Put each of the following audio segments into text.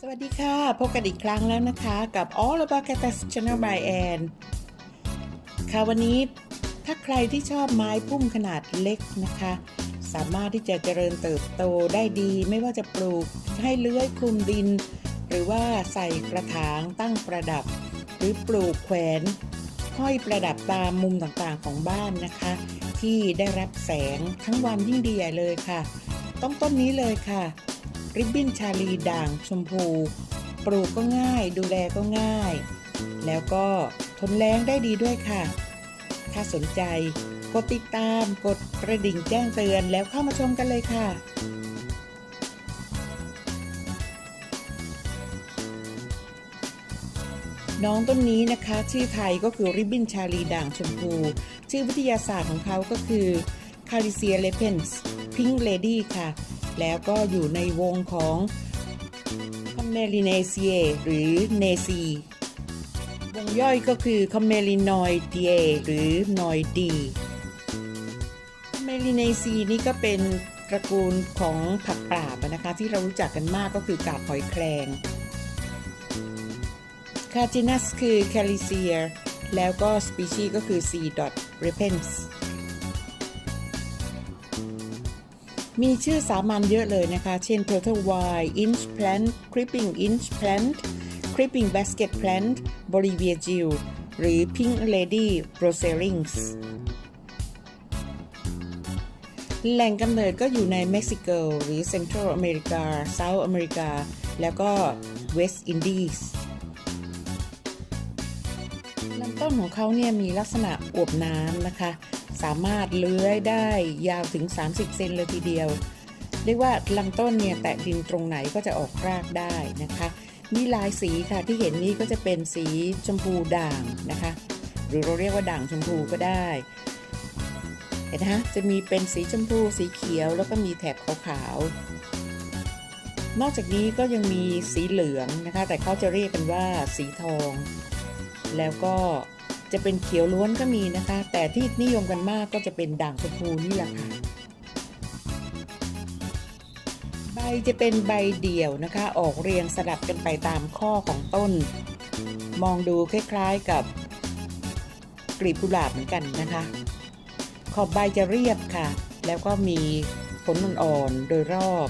สวัสดีค่ะ พบกันอีกครั้งแล้วนะคะกับ All About Cactus Channel by Ann ค่ะวันนี้ถ้าใครที่ชอบไม้พุ่มขนาดเล็กนะคะ สามารถที่จะเจริญเติบโตได้ดี ไม่ว่าจะปลูกให้เลื้อยคลุมดิน หรือว่าใส่กระถางตั้งประดับ หรือปลูกแขวนห้อยประดับตามมุมต่างๆของบ้านนะคะ ที่ได้รับแสงทั้งวันยิ่งดีใหญ่เลยค่ะ ต้องต้นนี้เลยค่ะ ริบบิ้นชาลีด่างชมพู ปลูกก็ง่ายดูแลก็ง่าย แล้วก็ทนแรงได้ดีด้วยค่ะ ถ้าสนใจกดติดตามกดกระดิ่งแจ้งเตือนแล้วเข้ามาชมกันเลยค่ะน้องต้นนี้นะคะ ชื่อไทยก็คือริบบิ้นชาลีด่างชมพู ชื่อวิทยาศาสตร์ของเขาก็คือ c a r i c i a l e p e n s Pink Lady ค่ะ แล้วก็อยู่ในวงของ c o m m e l i n a c e a หรือ n a c e วงย่อยก็คือ c o m m e l i n o i d e a หรือ n o i d e c o m m e l i n a c e นี่ก็เป็นตระกูลของผักปราบะนะคะที่เรารู้จักกันมากก็คือกาบหอยแครงคาจินัสคือ c a l i c i a แล้วก็สปีชีก็คือ C. repens มีชื่อสามัญเยอะเลยนะคะ เช่น Turtle Y Inch Plant Creeping Inch Plant Creeping Basket Plant Bolivia Jill หรือ Pink Lady Roserings แหล่งกำเนิดก็อยู่ในเม็กซิโกหรือ Central America South America แล้วก็ West Indies ลำต้นของเขาเนี่ยมีลักษณะอวบน้ำนะคะ สามารถเลื้อยได้ยาวถึง 30 เซนเลยทีเดียว เรียกว่าลำต้นเนี่ยแตะดินตรงไหนก็จะออกรากได้นะคะ มีลายสีค่ะที่เห็นนี้ก็จะเป็นสีชมพูด่างนะคะ หรือเราเรียกว่าด่างชมพูก็ได้เห็นไหมฮะจะมีเป็นสีชมพูสีเขียวแล้วก็มีแถบขาวๆ นอกจากนี้ก็ยังมีสีเหลืองนะคะ แต่เขาจะเรียกกันว่าสีทอง แล้วก็ จะเป็นเขียวล้วนก็มีนะคะ แต่ที่นิยมกันมากก็จะเป็นด่างชมพูนี่แหละค่ะใบจะเป็นใบเดี่ยวนะคะ ออกเรียงสลับกันไปตามข้อของต้น มองดูคล้ายๆกับกลีบกุหลาบเหมือนกันนะคะ ขอบใบจะเรียบค่ะ แล้วก็มีผลอ่อนๆโดยรอบ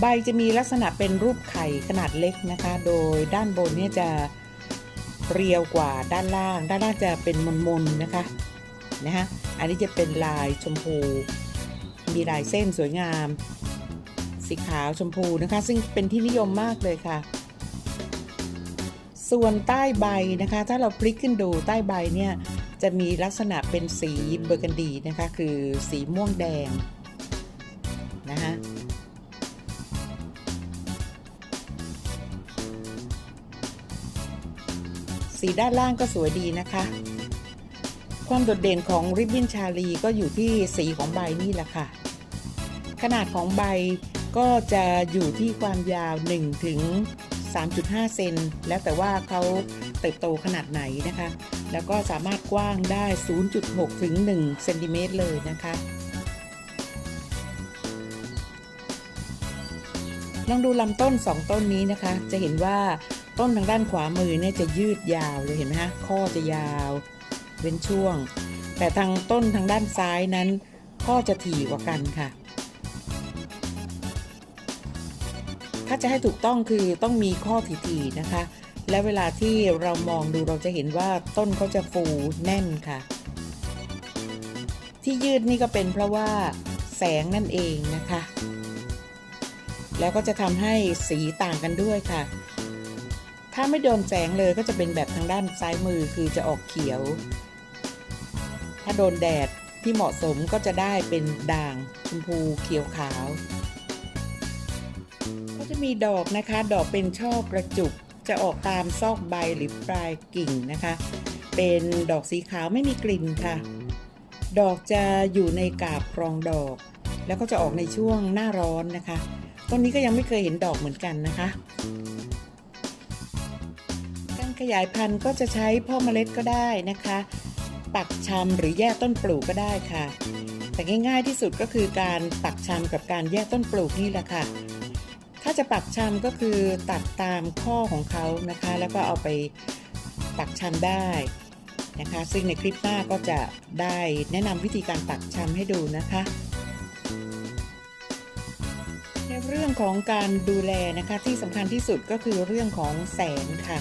ใบจะมีลักษณะเป็นรูปไข่ขนาดเล็กนะคะ โดยด้านบนเนี่ยจะเรียวกว่าด้านล่าง ด้านล่างจะเป็นมนๆนะคะนะฮะอันนี้จะเป็นลายชมพู มีลายเส้นสวยงาม สีขาวชมพูนะคะ ซึ่งเป็นที่นิยมมากเลยค่ะ ส่วนใต้ใบนะคะ ถ้าเราพลิกขึ้นดูใต้ใบเนี่ยจะมีลักษณะเป็นสีเบอร์กันดีนะคะ คือสีม่วงแดงนะคะ สีด้านล่างก็สวยดีนะคะ ความโดดเด่นของริบบิ้นชาลีก็อยู่ที่สีของใบนี่แหละค่ะ ขนาดของใบก็จะอยู่ที่ความยาว 1 ถึง 3.5 เซนแล้วแต่ว่าเขาเติบโตขนาดไหนนะคะ แล้วก็สามารถกว้างได้ 0.6 ถึง 1 เซนติเมตรเลยนะคะลองดูลำต้น 2 ต้นนี้นะคะ จะเห็นว่า ต้นทางด้านขวามือเนี่ยจะยืดยาวเลยเห็นไหมฮะข้อจะยาวเว้นช่วง แต่ทางต้นทางด้านซ้ายนั้น ข้อจะถี่กว่ากันค่ะ ถ้าจะให้ถูกต้องคือต้องมีข้อถี่ๆนะคะ และเวลาที่เรามองดูเราจะเห็นว่าต้นเขาจะฟูแน่นค่ะ ที่ยืดนี่ก็เป็นเพราะว่าแสงนั่นเองนะคะ แล้วก็จะทำให้สีต่างกันด้วยค่ะ ถ้าไม่โดนแสงเลยก็จะเป็นแบบทางด้านซ้ายมือคือจะออกเขียว ถ้าโดนแดดที่เหมาะสมก็จะได้เป็นด่างชมพูเขียวขาว ก็จะมีดอกนะคะ ดอกเป็นช่อกระจุก จะออกตามซอกใบหรือปลายกิ่งนะคะ เป็นดอกสีขาวไม่มีกลิ่นค่ะ ดอกจะอยู่ในกาบรองดอก แล้วก็จะออกในช่วงหน้าร้อนนะคะ ต้นนี้ก็ยังไม่เคยเห็นดอกเหมือนกันนะคะ ขยายพันธุ์ก็จะใช้พ่อเมล็ดก็ได้นะคะ ปักชำหรือแยกต้นปลูกก็ได้ค่ะ แต่ง่าย ๆที่สุดก็คือการปักชำกับการแยกต้นปลูกนี่แหละค่ะ ถ้าจะปักชำก็คือตัดตามข้อของเขานะคะ แล้วก็เอาไปปักชำได้นะคะ ซึ่งในคลิปหน้าก็จะได้แนะนำวิธีการปักชำให้ดูนะคะในเรื่องของการดูแลนะคะที่สำคัญที่สุดก็คือเรื่องของแสงค่ะ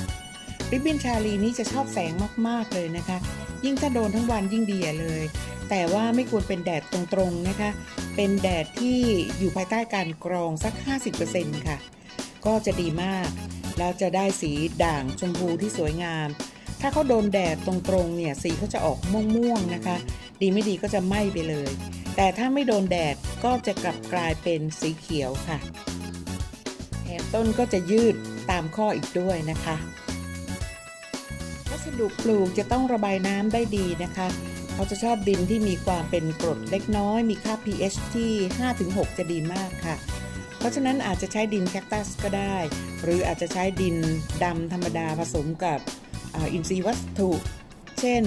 ริบบินชาลีนี้จะชอบแสงมากๆเลยนะคะ ยิ่งถ้าโดนทั้งวันยิ่งดีเลย แต่ว่าไม่ควรเป็นแดดตรงๆนะคะ เป็นแดดที่อยู่ภายใต้การกรองสัก 50%ค่ะ ก็จะดีมาก แล้วจะได้สีด่างชมพูที่สวยงาม ถ้าเขาโดนแดดตรงๆเนี่ยสีเขาจะออกม่วงๆนะคะ ดีไม่ดีก็จะไหม้ไปเลย แต่ถ้าไม่โดนแดดก็จะกลับกลายเป็นสีเขียวค่ะแถมต้นก็จะยืดตามข้ออีกด้วยนะคะ สดุปลูกจะต้องระบายน้ำได้ดีนะคะ เขาจะชอบดินที่มีความเป็นกรดเล็กน้อย มีค่า pH ที่ 5-6 จะดีมากค่ะ เพราะฉะนั้นอาจจะใช้ดินแคคตัสก็ได้ หรืออาจจะใช้ดินดำธรรมดาผสมกับอาอินทรีย์วัตถุ เช่น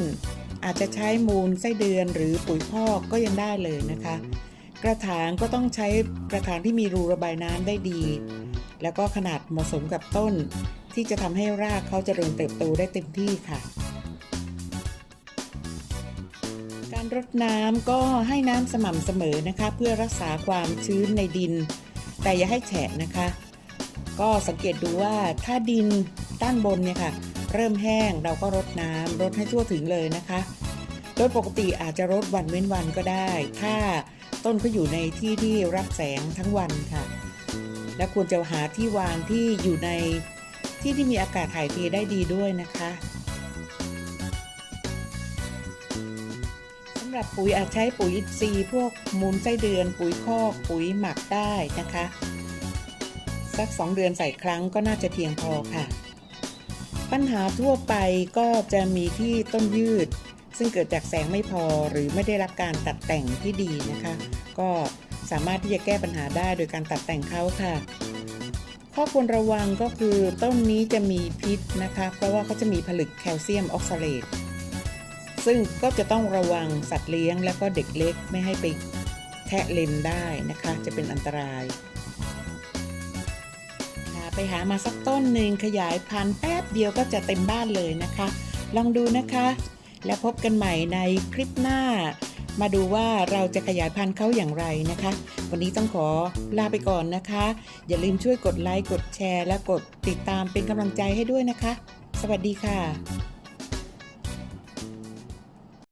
อาจจะใช้มูลไส้เดือนหรือปุ๋ยพอกก็ยังได้เลยนะคะ กระถางก็ต้องใช้กระถางที่มีรูระบายน้ำได้ดี แล้วก็ขนาดเหมาะสมกับต้น ที่จะทำให้รากเขาเจริญเติบโตได้เต็มที่ค่ะ การรดน้ำก็ให้น้ำสม่ำเสมอนะคะ เพื่อรักษาความชื้นในดิน แต่อย่าให้แฉะนะคะ ก็สังเกตดูว่าถ้าดินด้านบนเนี่ยค่ะ เริ่มแห้งเราก็รดน้ำรดให้ทั่วถึงเลยนะคะโดยปกติอาจจะรดวันเว้นวันก็ได้ ถ้าต้นเขาอยู่ในที่ที่รับแสงทั้งวันค่ะ และควรจะหาที่วางที่อยู่ใน ที่ที่มีอากาศถ่ายเทได้ดีด้วยนะคะสำหรับปุ๋ยอาจใช้ปุ๋ยอินทรีย์พวกมูลไส้เดือน ปุ๋ยคอกปุ๋ยหมักได้นะคะ สัก 2 เดือนใส่ครั้งก็น่าจะเพียงพอค่ะ ปัญหาทั่วไปก็จะมีที่ต้นยืด ซึ่งเกิดจากแสงไม่พอหรือไม่ได้รับการตัดแต่งที่ดีนะคะ ก็สามารถที่จะแก้ปัญหาได้โดยการตัดแต่งเขาค่ะ ข้อควรระวังก็คือต้นนี้จะมีพิษนะคะ เพราะว่าเขาจะมีผลึกแคลเซียมออกซาเลตซึ่งก็จะต้องระวังสัตว์เลี้ยงและก็เด็กเล็กไม่ให้ไปแทะเลนได้นะคะ จะเป็นอันตราย ไปหามาสักต้นหนึ่งขยายพันธุ์แป๊บเดียวก็จะเต็มบ้านเลยนะคะ ลองดูนะคะ แล้วพบกันใหม่ในคลิปหน้า มาดูว่าเราจะขยายพันธุ์เขาอย่างไรนะคะ วันนี้ต้องขอลาไปก่อนนะคะ อย่าลืมช่วยกดไลค์กดแชร์ และกดติดตามเป็นกำลังใจให้ด้วยนะคะ สวัสดีค่ะ